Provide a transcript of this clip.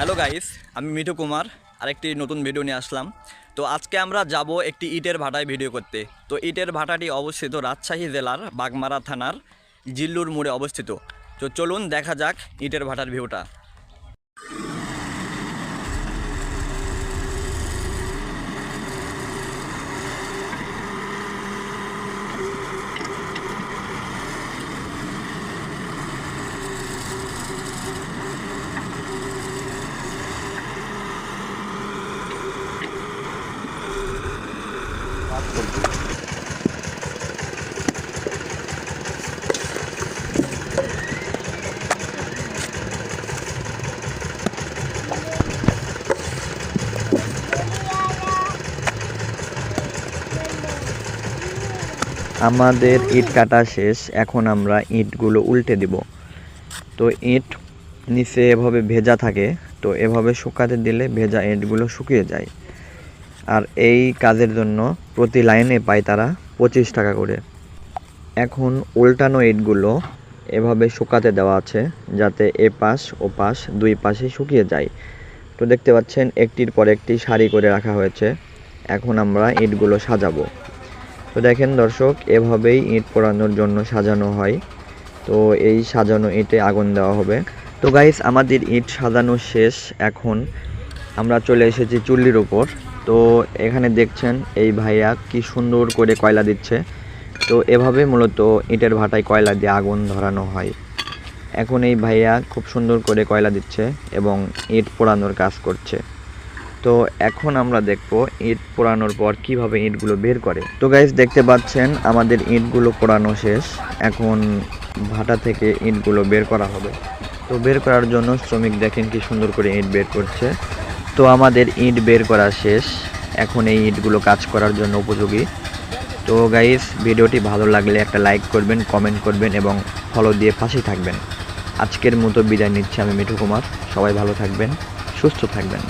Hello guys, আমি মিঠু কুমার, আরেকটি নতুন ভিডিও নিয়ে আসলাম। তো আজকে আমরা যাব একটি ইটের ভাটায় ভিডিও করতে। তো ইটের ভাটাটি অবস্থিত রাজশাহী জেলার বাগমারা থানার জিল্লুর মোড়ে অবস্থিত। তো চলুন দেখা যাক ইটের ভাটার ভিউটা। আমাদের ইট কাটা শেষ, এখন আমরা ইটগুলো উল্টে দিব। তো ইট নিচে এভাবে ভেজা থাকে, তো এভাবে শুকাতে দিলে ভেজা ইটগুলো শুকিয়ে যায়। আর এই কাজের জন্য প্রতি লাইনে পায় তারা পঁচিশ টাকা করে। এখন উল্টানো ইটগুলো এভাবে শুকাতে দেওয়া আছে, যাতে এ পাশ ও পাশ দুই পাশে শুকিয়ে যায়। তো দেখতে পাচ্ছেন, একটির পর একটি সারি করে রাখা হয়েছে। এখন আমরা ইটগুলো সাজাবো। তো দেখেন দর্শক, এভাবেই ইট পোড়ানোর জন্য সাজানো হয়। তো এই সাজানো ইটে আগুন দেওয়া হবে। তো গাইস আমাদের ইট সাজানো শেষ। এখন আমরা চলে এসেছি চুল্লির উপর। তো এখানে দেখছেন এই ভাইয়া কি সুন্দর করে কয়লা দিচ্ছে। তো এভাবে মূলত ইটের ভাটায় কয়লা দিয়ে আগুন ধরানো হয়। এখন এই ভাইয়া খুব সুন্দর করে কয়লা দিচ্ছে এবং ইট পোড়ানোর কাজ করছে। তো এখন আমরা দেখব ইট পোড়ানোর পর কীভাবে ইটগুলো বের করে। তো গাইজ দেখতে পাচ্ছেন আমাদের ইটগুলো পোড়ানো শেষ। এখন ভাটা থেকে ইটগুলো বের করা হবে। তো বের করার জন্য শ্রমিক দেখেন কি সুন্দর করে ইট বের করছে। তো আমাদের ইট বের করা শেষ। এখন এই ইটগুলো কাজ করার জন্য উপযোগী। তো গাইজ ভিডিওটি ভালো লাগলে একটা লাইক করবেন কমেন্ট করবেন এবং ফলো দিয়ে পাশেই থাকবেন। আজকের মতো বিদায় নিচ্ছি আমি মিঠু কুমার। সবাই ভালো থাকবেন, সুস্থ থাকবেন।